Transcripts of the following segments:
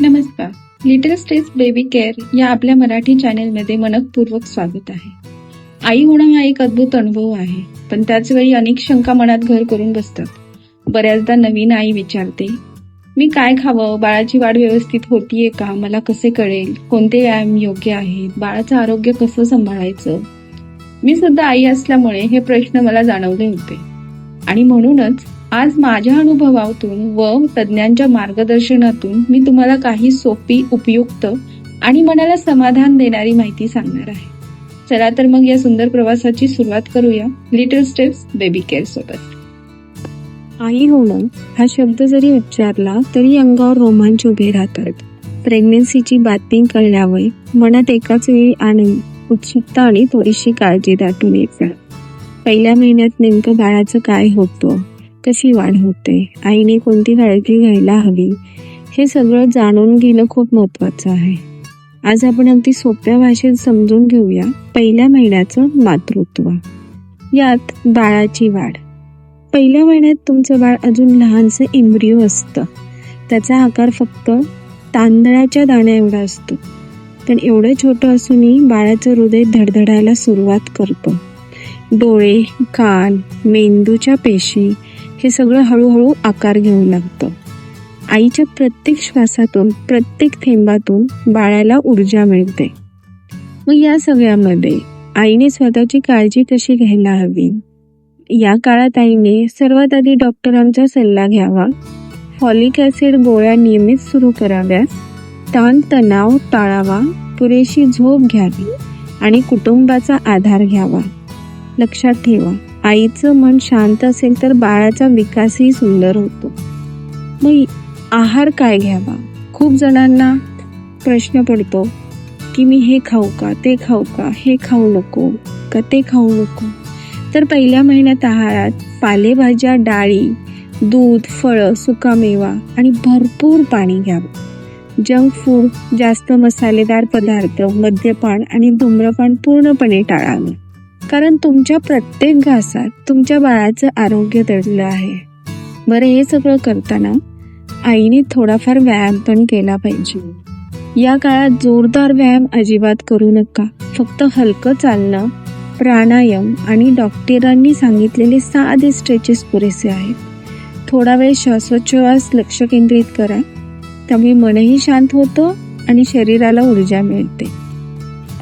नमस्कार. Little stage baby care या आपल्या मराठी चॅनेलमध्ये मनपूर्वक स्वागत आहे. आई होणं हा एक अद्भुत अनुभव आहे पण त्याच वेळी अनेक शंका मनात घर करून बसतात. बऱ्याचदा नवीन आई विचारते मी काय खावं? बाळाची वाढ व्यवस्थित होतीये का? मला कसे कळेल? कोणते व्यायाम योग्य आहेत? बाळाचं आरोग्य कसं सांभाळायचं? मी सुद्धा आई असल्यामुळे हे प्रश्न मला जाणवले होते. आणि म्हणूनच आज माझ्या अनुभवातून व तज्ज्ञांच्या मार्गदर्शनातून मी तुम्हाला काही सोपी उपयुक्त आणि मनाला समाधान देणारी माहिती सांगणार आहे. चला तर मग या सुंदर प्रवासाची सुरुवात करूया लिटल स्टेप्स बेबी केअर सोबत. आई होणं हा शब्द जरी उच्चारला तरी अंगावर रोमांच उभे राहतात. प्रेग्नेन्सीची बातमी कळल्यावर मनात एकाच वेळी आनंद उत्सुकता आणि थोडीशी काळजी दाटून येते. पहिल्या महिन्यात नेमकं बाळाचं काय होतं? कशी वाढ होते? आईने कोणती काळजी घ्यायला हवी? हे सगळं जाणून घेणं खूप महत्वाचं आहे. आज आपण अगदी सोप्या भाषेत समजून घेऊया पहिल्या महिन्याचं मातृत्व. यात बाळाची वाढ. पहिल्या महिन्यात तुमचं बाळ अजून लहानसं एम्ब्रिओ असतं. त्याचा आकार फक्त तांदळाच्या दाण्या एवढा असतो. पण एवढं छोटं असूनही बाळाचं हृदय धडधडायला सुरुवात करतं. डोळे कान मेंदूच्या पेशी हे सगळं हळूहळू आकार घेऊ लागतं. आईच्या प्रत्येक श्वासातून प्रत्येक थेंबातून बाळाला ऊर्जा मिळते. मग या सगळ्यामध्ये आईने स्वतःची काळजी कशी घ्यायला हवी? या काळात आईने सर्वात आधी डॉक्टरांचा सल्ला घ्यावा. फॉलिक ॲसिड गोळ्या नियमित सुरू कराव्यात. ताण तणाव टाळावा. पुरेशी झोप घ्यावी आणि कुटुंबाचा आधार घ्यावा. लक्षात ठेवा. आईचं मन शांत असेल तर बाळाचा विकासही सुंदर होतो. मग आहार काय घ्यावा? खूप जणांना प्रश्न पडतो की मी हे खाऊ का ते खाऊ का हे खाऊ नको का ते खाऊ नको? तर पहिल्या महिन्यात आहारात पालेभाज्या डाळी दूध फळं सुकामेवा आणि भरपूर पाणी घ्यावं. जंक फूड जास्त मसालेदार पदार्थ मद्यपान आणि धूम्रपान पूर्णपणे टाळावे. कारण तुमच्या प्रत्येक घासात तुमच्या बाळाचं आरोग्य दडलं आहे. बरं हे सगळं करताना आईने थोडाफार व्यायाम पण केला पाहिजे. या काळात जोरदार व्यायाम अजिबात करू नका. फक्त हलकं चालणं प्राणायाम आणि डॉक्टरांनी सांगितलेले साधे स्ट्रेचेस पुरेसे आहेत. थोडा वेळ श्वासोच्छ्वास लक्ष केंद्रित करा. त्यामुळे मनही शांत होतं आणि शरीराला ऊर्जा मिळते.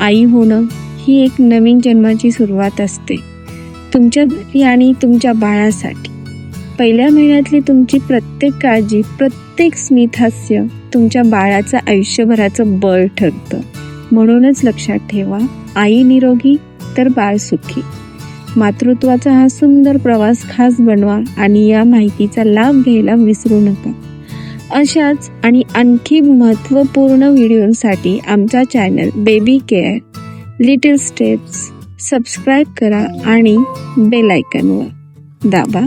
आई होणं ही एक नवीन जन्माची सुरुवात असते. तुमच्या घरी आणि तुमच्या बाळासाठी. पहिल्या महिन्यातली तुमची प्रत्येक काळजी प्रत्येक स्मितहास्य तुमच्या बाळाचं आयुष्यभराचं बळ ठरतं. म्हणूनच लक्षात ठेवा आई निरोगी तर बाळ सुखी. मातृत्वाचा हा सुंदर प्रवास खास बनवा आणि या माहितीचा लाभ घ्यायला विसरू नका. अशाच आणि आणखी महत्त्वपूर्ण व्हिडिओसाठी आमचा channel baby care little steps subscribe करा आणि बेल आयकनवर दाबा.